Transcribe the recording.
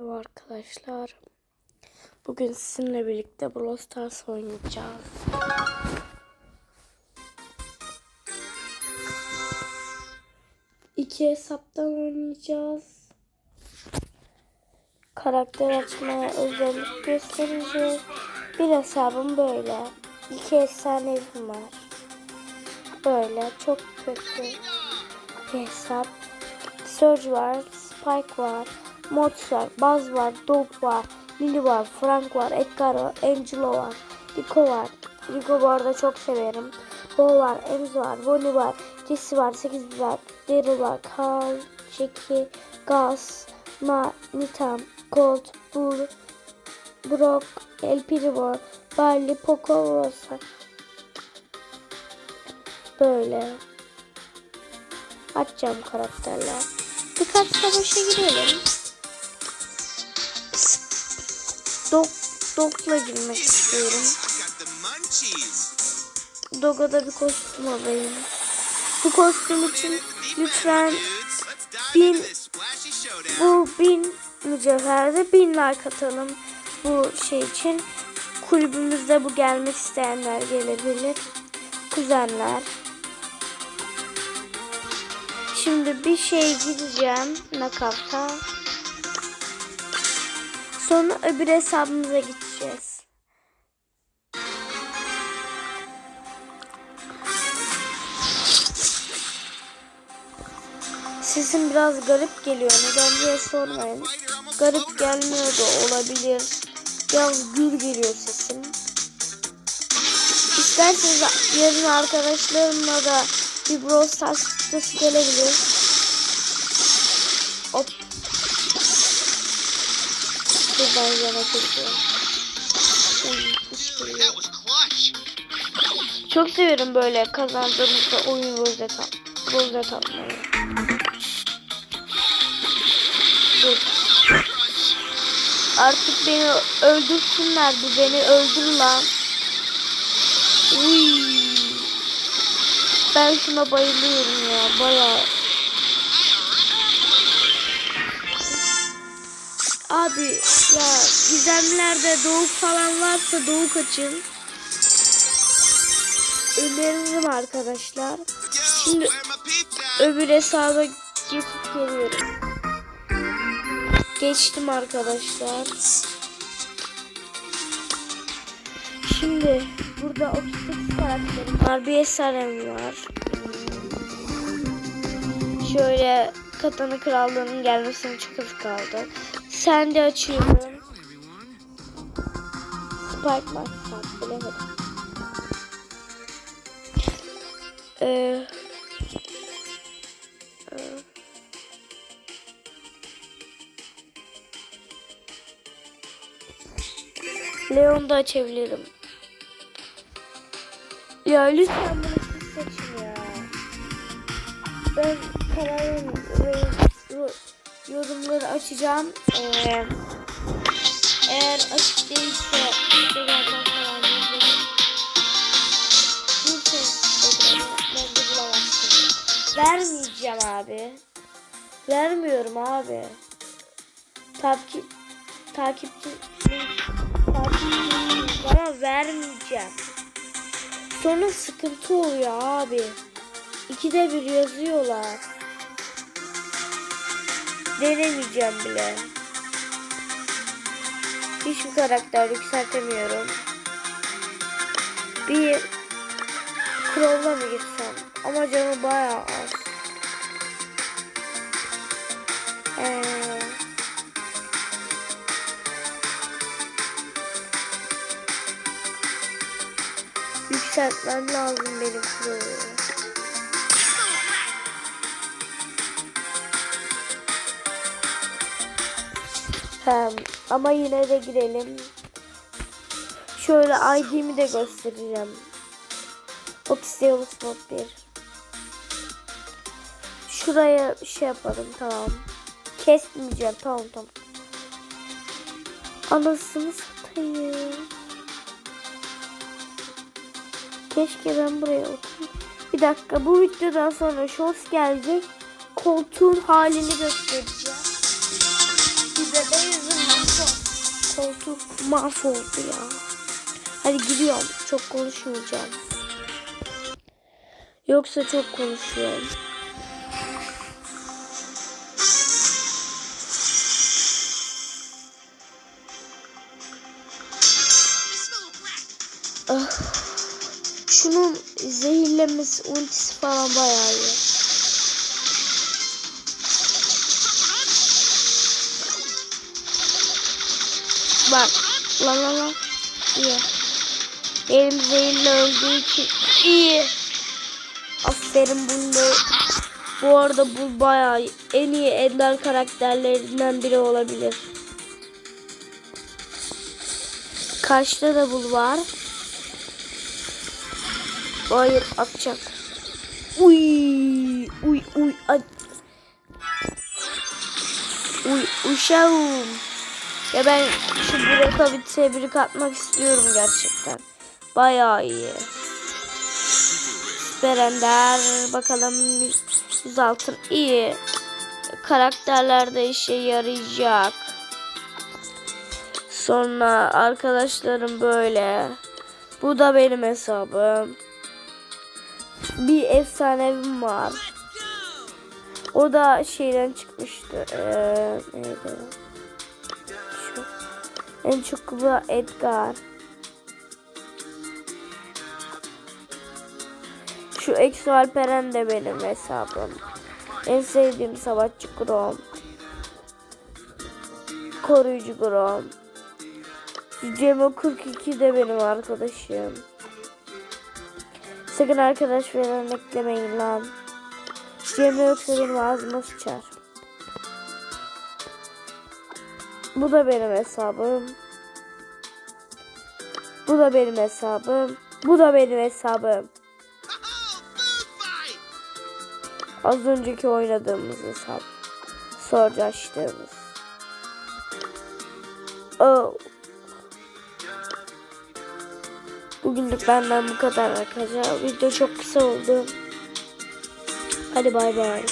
Merhaba arkadaşlar. Bugün sizinle birlikte Brawl Stars oynayacağız. İki hesaptan oynayacağız. Karakter açmaya özellik göstereceğiz. Bir hesabım böyle. İki efsanevim var. Böyle çok kötü bir hesap. Surge var, Spike var, Mods var, Buzz var, Dog var, Lily var, Frank var, Edgar var, Angelo var, Rico var. Rico bu arada çok severim. Bo var, Enzo var, Bonnie var, Jesse var, 8 var, Daryl var, Carl, Jackie, Gus, Ma, Nita, Colt, Bull, Brock, El Primo, Barley, Poco, Rosa. Böyle. Açacağım karakterler. Birkaç savaşa girelim. Dog, Dog'la girmek istiyorum. Dog'a da bir kostüm alayım. Bu kostüm için lütfen bin bu bin mücevherde bin like atalım bu şey için. Kulübümüzde bu gelmek isteyenler gelebilir. Kuzenler. Şimdi bir şey gideceğim nakavta. Sonra öbür hesabımıza gideceğiz. Sesim biraz garip geliyor. Neden diye sormayın. Garip gelmiyor da olabilir. Biraz gür geliyor sesim. İsterseniz yarın arkadaşlarımla da bir Brawl Stars gelebilir. Şuradan yana. Çok severim böyle kazandığımızda oyun rozet al rozet almayı. Dur. Artık beni öldürsünler bu beni öldür lan. Uy. Ben şuna bayılıyorum ya baya. Abi ya gizemlerde doğuk falan varsa doğuk açın. Öneririm arkadaşlar. Şimdi öbür hesaba geçip geliyorum. Geçtim arkadaşlar. Şimdi burada 38 karakterim var. Bir eserem var. Şöyle Katana Krallığı'nın gelmesine çok az kaldı. Sen de açıyorum. Spike var. Bilemedim. Ee, Leon da açabilirim. Ya lütfen bunu seçin ya. Ben kararım ve ro- yorumları açacağım. Ee, eğer açık değilse Instagram'dan falan bulamazsın. Vermeyeceğim abi. Vermiyorum abi. Takip takipçi takipçi bana vermeyeceğim. Sonra sıkıntı oluyor abi. İkide bir yazıyorlar. Denemeyeceğim bile. Hiçbir karakter yükseltemiyorum. Bir Crow'la mı gitsem? Ama canı bayağı az. Ee, yükseltmem lazım benim Crow'u. Hem, ama yine de girelim. Şöyle ID'mi de göstereceğim. Oxyolus mod 1. Şuraya şey yapalım tamam. Kesmeyeceğim tamam tamam. Anasını satayım. Keşke ben buraya oturayım. Bir dakika bu videodan sonra shorts gelecek. Koltuğun halini göstereceğim. De yüzüm koltuk mahvoldu ya. Hadi gidiyorum. Çok konuşmayacağım. Yoksa çok konuşuyorum. Ah. Şunun zehirlemesi, ultisi falan bayağı iyi. Bak. La la la. İyi. Benim zehirle öldüğü için iyi. Aferin bunda. Bu arada bu bayağı en iyi ender karakterlerinden biri olabilir. Karşıda da bul var. Hayır atacak. Uy uy uy at. Uy uşağım. Ya ben şu Burak'a bir tebrik atmak istiyorum gerçekten. Bayağı iyi. Berender bakalım 100 altın iyi. Karakterlerde işe yarayacak. Sonra arkadaşlarım böyle. Bu da benim hesabım. Bir efsanevim var. O da şeyden çıkmıştı. Ee, neydi? En çok da Edgar. Şu Exo Alperen de benim hesabım. En sevdiğim savaşçı Grom. Koruyucu Grom. Cemo 42 de benim arkadaşım. Sakın arkadaş falan eklemeyin lan. Cemo yoksa benim ağzıma sıçar. Bu da benim hesabım. Bu da benim hesabım. Bu da benim hesabım. Az önceki oynadığımız hesap. Sorcu açtığımız. Oh. Bugünlük benden bu kadar arkadaşlar. Video çok kısa oldu. Hadi bay bay.